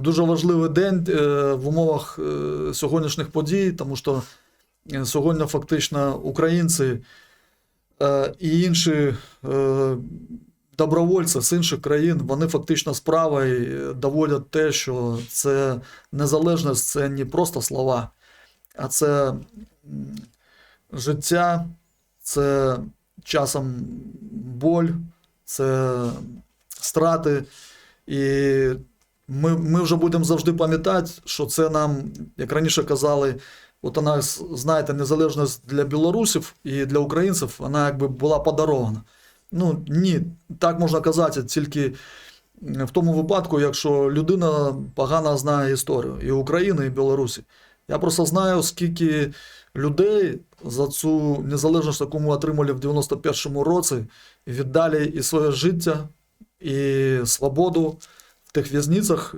Дуже важливий день е, в умовах е, сьогоднішніх подій, тому що е, сьогодні фактично українці і інші добровольці з інших країн, вони фактично справою доводять те, що це незалежність це не просто слова, а це життя, це часом боль, це страти. І ми, ми вже будемо завжди пам'ятати, що це нам, як раніше казали, от вона, знаєте, незалежність для білорусів і для українців, вона якби була подарована. Ну ні, так можна казати тільки в тому випадку, якщо людина погано знає історію і України, і Білорусі. Я просто знаю, скільки людей за цю незалежність, яку ми отримали в 91-му році, віддали і своє життя, і свободу тих в'язницях,